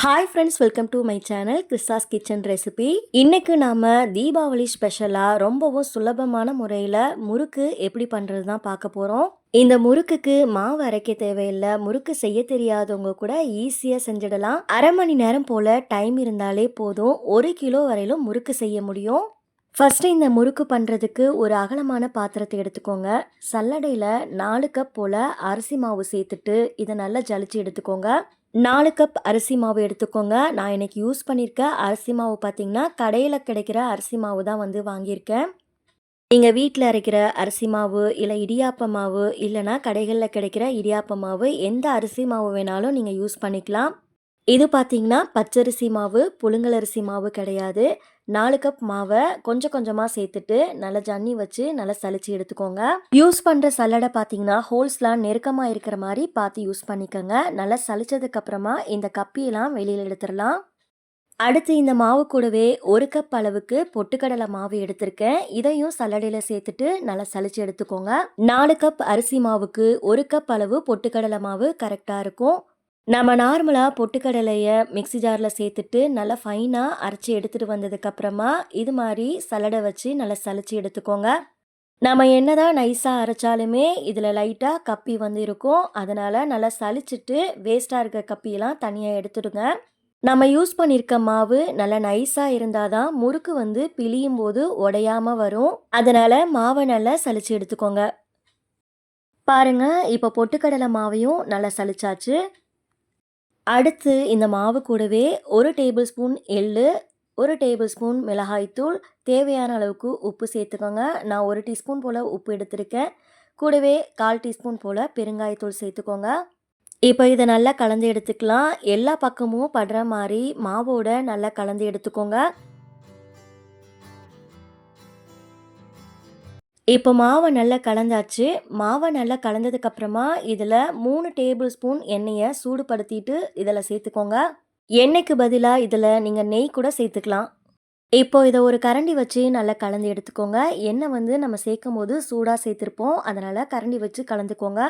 Hi friends welcome to my channel Christa's kitchen recipe இன்னைக்கு நாம தீபாவளி ஸ்பெஷலாக ரொம்பவும் சுலபமான முறையில் முறுக்கு எப்படி பண்ணுறது தான் பார்க்க போகிறோம் இந்த முறுக்குக்கு மாவு அரைக்க தேவையில்லை முறுக்கு செய்ய தெரியாதவங்க கூட ஈஸியாக செஞ்சிடலாம். அரை மணி நேரம் போல் டைம் இருந்தாலே போதும். ஒரு கிலோ வரையிலும் முறுக்கு செய்ய முடியும். ஃபஸ்ட்டு இந்த முறுக்கு பண்ணுறதுக்கு ஒரு அகலமான பாத்திரத்தை எடுத்துக்கோங்க. சல்லடையில் நாலு கப் போல் அரிசி மாவு சேர்த்துட்டு இதை நல்லா ஜலிச்சு எடுத்துக்கோங்க. நாலு கப் அரிசி மாவு எடுத்துக்கோங்க. நான் இன்னைக்கு யூஸ் பண்ணியிருக்க அரிசி மாவு பார்த்தீங்கன்னா கடையில் கிடைக்கிற அரிசி மாவு தான் வந்து வாங்கியிருக்கேன். நீங்கள் வீட்டில் அரைக்கிற அரிசி மாவு இல்லை இடியாப்ப மாவு இல்லைனா கடைகளில் கிடைக்கிற இடியாப்ப மாவு எந்த அரிசி மாவு வேணாலும் நீங்கள் யூஸ் பண்ணிக்கலாம். இது பார்த்தீங்கன்னா பச்சரிசி மாவு புழுங்கலரிசி மாவு கிடையாது. நாலு கப் மாவை கொஞ்சம் கொஞ்சமாக சேர்த்துட்டு நல்லா ஜன்னி வச்சு நல்லா சளிச்சு எடுத்துக்கோங்க. யூஸ் பண்ணுற சல்லடை பார்த்தீங்கன்னா ஹோல்ஸ்லாம் நெருக்கமாக இருக்கிற மாதிரி பார்த்து யூஸ் பண்ணிக்கோங்க. நல்லா சளிச்சதுக்கப்புறமா இந்த கப்பியெல்லாம் வெளியில் எடுத்துடலாம். அடுத்து இந்த மாவு கூடவே ஒரு கப் அளவுக்கு பொட்டுக்கடலை மாவு எடுத்திருக்கேன். இதையும் சல்லடையில் சேர்த்துட்டு நல்லா சளிச்சு எடுத்துக்கோங்க. நாலு கப் அரிசி மாவுக்கு ஒரு கப் அளவு பொட்டுக்கடலை மாவு கரெக்டாக இருக்கும். நம்ம நார்மலாக பொட்டுக்கடலையை மிக்ஸி ஜாரில் சேர்த்துட்டு நல்லா ஃபைனாக அரைச்சி எடுத்துகிட்டு வந்ததுக்கப்புறமா இது மாதிரி சலடை வச்சு நல்லா சலிச்சு எடுத்துக்கோங்க. நம்ம என்னதான் நைஸாக அரைச்சாலுமே இதில் லைட்டாக கப்பி வந்து இருக்கும். அதனால் நல்லா சலிச்சிட்டு வேஸ்ட்டாக இருக்க கப்பியெல்லாம் தனியாக எடுத்துடுங்க. நம்ம யூஸ் பண்ணியிருக்க மாவு நல்லா நைஸாக இருந்தால் தான் முறுக்கு வந்து பிழியும் போது உடையாமல் வரும். அதனால் மாவை நல்லா சலிச்சு எடுத்துக்கோங்க. பாருங்கள் இப்போ பொட்டுக்கடலை மாவையும் நல்லா சலிச்சாச்சு அடுத்து இந்த மாவு கூடவே ஒரு டேபிள் ஸ்பூன் எள்ளு ஒரு டேபிள் ஸ்பூன் மிளகாய்த்தூள் தேவையான அளவுக்கு உப்பு சேர்த்துக்கோங்க. நான் ஒரு டீஸ்பூன் போல் உப்பு எடுத்திருக்கேன். கூடவே கால் டீஸ்பூன் போல் பெருங்காயத்தூள் சேர்த்துக்கோங்க. இப்போ இதை நல்லா கலந்து எடுத்துக்கலாம். எல்லா பக்கமும் படுற மாதிரி மாவோட நல்லா கலந்து எடுத்துக்கோங்க. இப்போ மாவை நல்லா கலந்தாச்சு. மாவை நல்லா கலந்ததுக்கப்புறமா இதில் மூணு டேபிள் ஸ்பூன் எண்ணெயை சூடுபடுத்திட்டு இதில் சேர்த்துக்கோங்க. எண்ணெய்க்கு பதிலாக இதில் நீங்கள் நெய் கூட சேர்த்துக்கலாம். இப்போ இதை ஒரு கரண்டி வச்சு நல்லா கலந்து எடுத்துக்கோங்க. எண்ணெய் வந்து நம்ம சேர்க்கும் போது சூடாக சேர்த்துருப்போம். அதனால் கரண்டி வச்சு கலந்துக்கோங்க.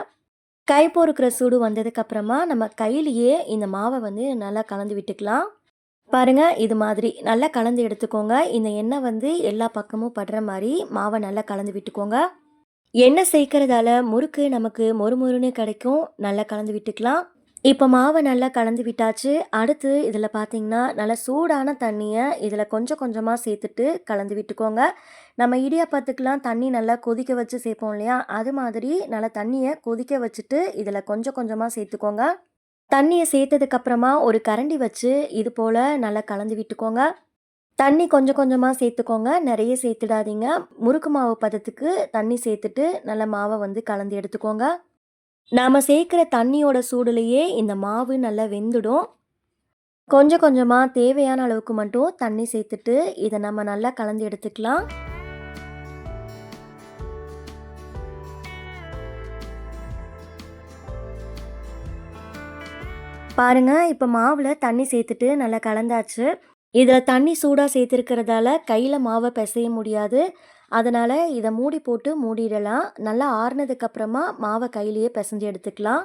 கை பொறுக்கிற சூடு வந்ததுக்கப்புறமா நம்ம கையிலேயே இந்த மாவை வந்து நல்லா கலந்து விட்டுக்கலாம். பாருங்கள் இது மாதிரி நல்லா கலந்து எடுத்துக்கோங்க. இந்த எண்ணெய் வந்து எல்லா பக்கமும் படுற மாதிரி மாவை நல்லா கலந்து விட்டுக்கோங்க. எண்ணெய் சேர்க்கறதால முறுக்கு நமக்கு மொறுமொறுன்னு கிடைக்கும். நல்லா கலந்து விட்டுக்கலாம். இப்போ மாவை நல்லா கலந்து விட்டாச்சு. அடுத்து இதில் பார்த்தீங்கன்னா நல்லா சூடான தண்ணியை இதில் கொஞ்சம் கொஞ்சமாக சேர்த்துட்டு கலந்து விட்டுக்கோங்க. நம்ம இடியாப்பத்துக்கெலாம் தண்ணி நல்லா கொதிக்க வச்சு சேர்ப்போம் இல்லையா? அது மாதிரி நல்லா தண்ணியை கொதிக்க வச்சுட்டு இதில் கொஞ்சம் கொஞ்சமாக சேர்த்துக்கோங்க. தண்ணியை சேர்த்ததுக்கப்புறமா ஒரு கரண்டி வச்சு இது போல் நல்லா கலந்து விட்டுக்கோங்க. தண்ணி கொஞ்சம் கொஞ்சமாக சேர்த்துக்கோங்க நிறைய சேர்த்துடாதீங்க முறுக்கு மாவு பதத்துக்கு தண்ணி சேர்த்துட்டு நல்ல மாவை வந்து கலந்து எடுத்துக்கோங்க. நாம் சேர்க்குற தண்ணியோட சூடுலேயே இந்த மாவு நல்லா வெந்துடும். கொஞ்சம் கொஞ்சமாக தேவையான அளவுக்கு மட்டும் தண்ணி சேர்த்துட்டு இதை நம்ம நல்லா கலந்து எடுத்துக்கலாம். பாருங்கள் இப்போ மாவில் தண்ணி சேர்த்துட்டு நல்லா கலந்தாச்சு. இதில் தண்ணி சூடாக சேர்த்துருக்கிறதால கையில் மாவை பிசைய முடியாது. அதனால் இதை மூடி போட்டு மூடிடலாம். நல்லா ஆறுனதுக்கப்புறமா மாவை கையிலேயே பிசைஞ்சு எடுத்துக்கலாம்.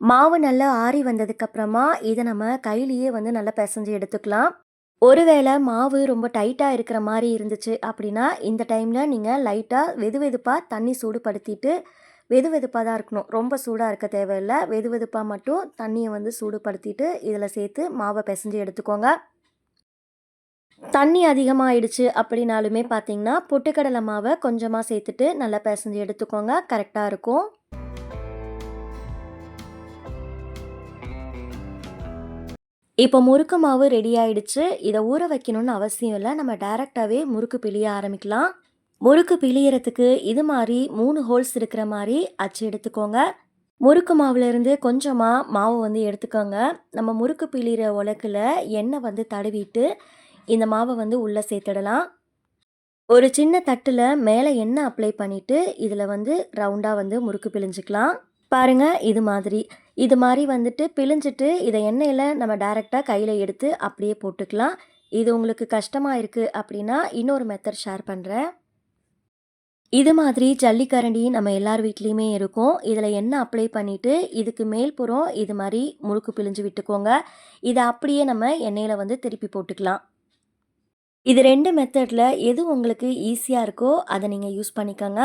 மாவு நல்லா ஆறி வந்ததுக்கப்புறமா இதை நம்ம கையிலேயே வந்து நல்லா பிசைஞ்சு எடுத்துக்கலாம். ஒருவேளை மாவு ரொம்ப டைட்டாக இருக்கிற மாதிரி இருந்துச்சு அப்படின்னா இந்த டைமில் நீங்கள் லைட்டாக வெது வெதுப்பாக தண்ணி சூடுபடுத்திட்டு வெது வெதுப்பாக தான் இருக்கணும். ரொம்ப சூடாக இருக்க தேவையில்லை. வெது வெதுப்பாக மட்டும் தண்ணியை வந்து சூடுபடுத்திட்டு இதில் சேர்த்து மாவை பிசைஞ்சு எடுத்துக்கோங்க. தண்ணி அதிகமாகிடுச்சு அப்படின்னாலுமே பார்த்தீங்கன்னா பொட்டுக்கடலை மாவை கொஞ்சமாக சேர்த்துட்டு நல்லா பிசைஞ்சு எடுத்துக்கோங்க. கரெக்டாக இருக்கும். இப்போ முறுக்கு மாவு ரெடி ஆயிடுச்சு. இதை ஊற வைக்கணும்னு அவசியம் இல்லை. நம்ம டேரெக்டாகவே முறுக்கு பிழிய ஆரம்பிக்கலாம். முறுக்கு பிழியறதுக்கு இது மாதிரி மூணு ஹோல்ஸ் இருக்கிற மாதிரி அச்சு எடுத்துக்கோங்க. முறுக்கு மாவுலேருந்து கொஞ்சமாக மாவு வந்து எடுத்துக்கோங்க. நம்ம முறுக்கு பிழிகிற உலக்கில் எண்ணெய் வந்து தடவிட்டு இந்த மாவை வந்து உள்ளே சேர்த்துடலாம். ஒரு சின்ன தட்டில் மேலே எண்ணெய் அப்ளை பண்ணிவிட்டு இதில் வந்து ரவுண்டாக வந்து முறுக்கு பிழிஞ்சிக்கலாம். பாருங்கள் இது மாதிரி. இது மாதிரி வந்துட்டு பிழிஞ்சிட்டு இதை எண்ணெயில் நம்ம டைரெக்டாக கையில் எடுத்து அப்படியே போட்டுக்கலாம். இது உங்களுக்கு கஷ்டமாக இருக்குது அப்படின்னா இன்னொரு மெத்தட் ஷேர் பண்ணுறேன் இது மாதிரி ஜல்லிக்கரண்டி நம்ம எல்லார் வீட்லேயுமே இருக்கும். இதில் என்ன அப்ளை பண்ணிவிட்டு இதுக்கு மேல் புறம் இது மாதிரி முறுக்கு பிழிஞ்சு விட்டுக்கோங்க. இதை அப்படியே நம்ம எண்ணெயில் வந்து திருப்பி போட்டுக்கலாம். இது ரெண்டு மெத்தடில் எது உங்களுக்கு ஈஸியாக இருக்கோ அதை நீங்கள் யூஸ் பண்ணிக்கோங்க.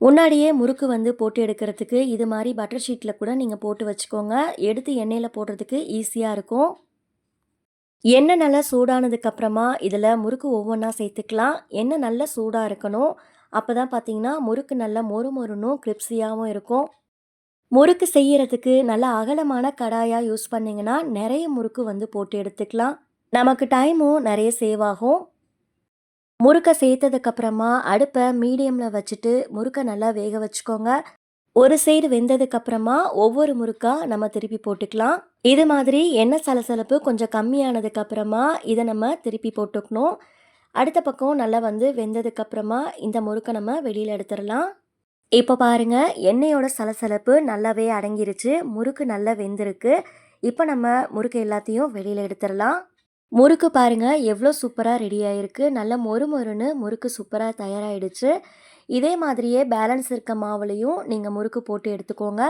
முன்னாடியே முறுக்கு வந்து போட்டு எடுக்கிறதுக்கு இது மாதிரி பட்டர் ஷீட்டில் கூட நீங்கள் போட்டு வச்சுக்கோங்க. எடுத்து எண்ணெயில் போடுறதுக்கு ஈஸியாக இருக்கும். எண்ணெய் நல்லா சூடானதுக்கப்புறமா இதில் முறுக்கு ஒவ்வொன்றா சேர்த்துக்கலாம். எண்ணெய் நல்லா சூடாக இருக்கணும். அப்போ தான் பார்த்தீங்கன்னா முறுக்கு நல்லா மொறு மொறுனும் கிரிப்ஸியாகவும் இருக்கும். முறுக்கு செய்யறதுக்கு நல்ல அகலமான கடாயாக யூஸ் பண்ணிங்கன்னா நிறைய முறுக்கு வந்து போட்டு எடுத்துக்கலாம். நமக்கு டைமும் நிறைய சேவ் ஆகும். முறுக்கை சேர்த்ததுக்கப்புறமா அடுப்பை மீடியமில் வச்சுட்டு முறுக்கை நல்லா வேக வச்சுக்கோங்க. ஒரு சைடு வெந்ததுக்கப்புறமா ஒவ்வொரு முறுக்காக நம்ம திருப்பி போட்டுக்கலாம். இது மாதிரி எண்ணெய் சலசலப்பு கொஞ்சம் கம்மியானதுக்கப்புறமா இதை நம்ம திருப்பி போட்டுக்கணும். அடுத்த பக்கம் நல்லா வந்து வெந்ததுக்கப்புறமா இந்த முறுக்கை நம்ம வெளியில் எடுத்துடலாம். இப்போ பாருங்கள் எண்ணெயோட சலசலப்பு நல்லாவே அடங்கிருச்சு. முறுக்கு நல்லா வெந்திருக்கு. இப்போ நம்ம முறுக்கு எல்லாத்தையும் வெளியில் எடுத்துடலாம். முறுக்கு பாருங்கள் எவ்வளோ சூப்பராக ரெடி ஆகிருக்கு நல்ல மொறு மொறுன்னு முறுக்கு சூப்பராக தயாராகிடுச்சு இதே மாதிரியே பேலன்ஸ் இருக்க மாவுலையும் நீங்கள் முறுக்கு போட்டு எடுத்துக்கோங்க.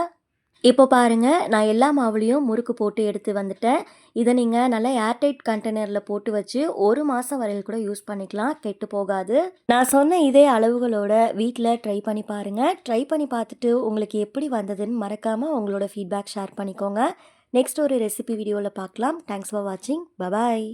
இப்போ பாருங்கள் நான் எல்லா மாவுலையும் முறுக்கு போட்டு எடுத்து வந்துட்டேன். இதை நீங்கள் நல்லா ஏர்டைட் கண்டெய்னரில் போட்டு வச்சு ஒரு மாதம் வரையில் கூட யூஸ் பண்ணிக்கலாம் கெட்டு போகாது. நான் சொன்ன இதே அளவுகளோட வீட்டில் ட்ரை பண்ணி பாருங்கள் ட்ரை பண்ணி பார்த்துட்டு உங்களுக்கு எப்படி வந்ததுன்னு மறக்காமல் உங்களோட ஃபீட்பேக் ஷேர் பண்ணிக்கோங்க. நெக்ஸ்ட் ஒரு ரெசிபி வீடியோவில் பார்க்கலாம். தேங்க்ஸ் ஃபார் வாட்சிங் பபாய்